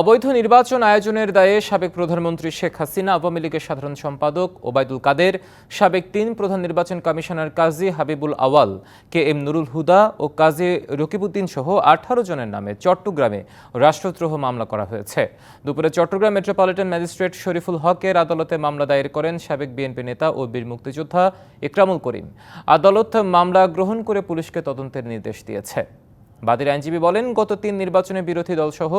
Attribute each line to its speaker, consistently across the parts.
Speaker 1: অবৈধ নির্বাচন আয়োজনের দায়ে সাবেক প্রধানমন্ত্রী শেখ হাসিনা, আওয়ামী লীগের সাধারণ সম্পাদক ওবায়দুল কাদের, সাবেক তিন প্রধান নির্বাচন commissioner Kazi Habibul Awal, K M Nurul Huda ও কাজী রকিবউদ্দিন সহ আঠারো জনের নামে চট্টগ্রামে রাষ্ট্রদ্রোহ মামলা করা হয়েছে। দুপুরে চট্টগ্রাম মেট্রোপলিটন ম্যাজিস্ট্রেট শরীফুল হকের আদালতে মামলা দায়ের করেন সাবেক বিএনপি নেতা ও বীর মুক্তিযোদ্ধা ইকরামুল করিম। আদালত মামলা গ্রহণ করে পুলিশকে তদন্তের নির্দেশ দিয়েছে। বাদীর আইনজীবী বলেন, গত তিন নির্বাচনে বিরোধী দলসহ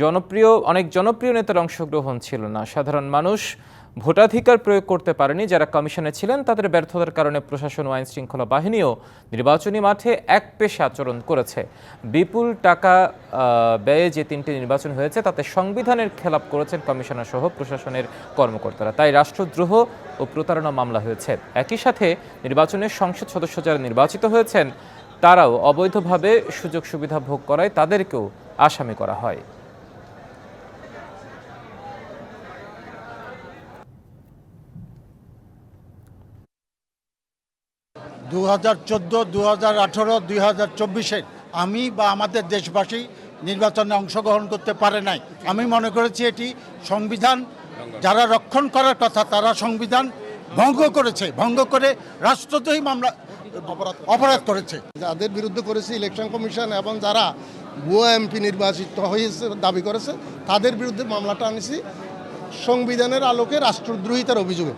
Speaker 1: জনপ্রিয়, অনেক জনপ্রিয় নেতার অংশগ্রহণ ছিল না। সাধারণ মানুষ ভোটাধিকার প্রয়োগ করতে পারেনি। যারা কমিশনে ছিলেন, তাদের ব্যর্থতার কারণে প্রশাসন ও আইন শৃঙ্খলা বাহিনীও নির্বাচনী মাঠে এক পেশে আচরণ করেছে। বিপুল টাকা ব্যয়ে যে তিনটি নির্বাচন হয়েছে, তাতে সংবিধানের খেলাপ করেছেন কমিশনার সহ প্রশাসনের কর্মকর্তারা। তাই রাষ্ট্রদ্রোহ ও প্রতারণা মামলা হয়েছে। একই সাথে নির্বাচনের সংসদ সদস্য যারা নির্বাচিত হয়েছেন তারাও অবৈধভাবে সুযোগ সুবিধা ভোগ করায় তাদেরকেও আসামি করা হয়।
Speaker 2: দু হাজার চোদ্দ দু হাজার আঠারো দুই হাজার চব্বিশে আমি বা আমাদের দেশবাসী নির্বাচনে অংশগ্রহণ করতে পারে নাই। আমি মনে করেছি এটি সংবিধান যারা রক্ষণ করার কথা তারা সংবিধান ভঙ্গ করেছে। ভঙ্গ করে রাষ্ট্রদ্রোহী মামলা অপরাধ করেছে।
Speaker 3: যাদের বিরুদ্ধে করেছে ইলেকশন কমিশন এবং যারা ভুয়া এমপি নির্বাচিত হয়েছে, দাবি করেছে, তাদের বিরুদ্ধে মামলাটা আনেছি। সংবিধানের আলোকে রাষ্ট্রদ্রোহিতার অভিযোগে।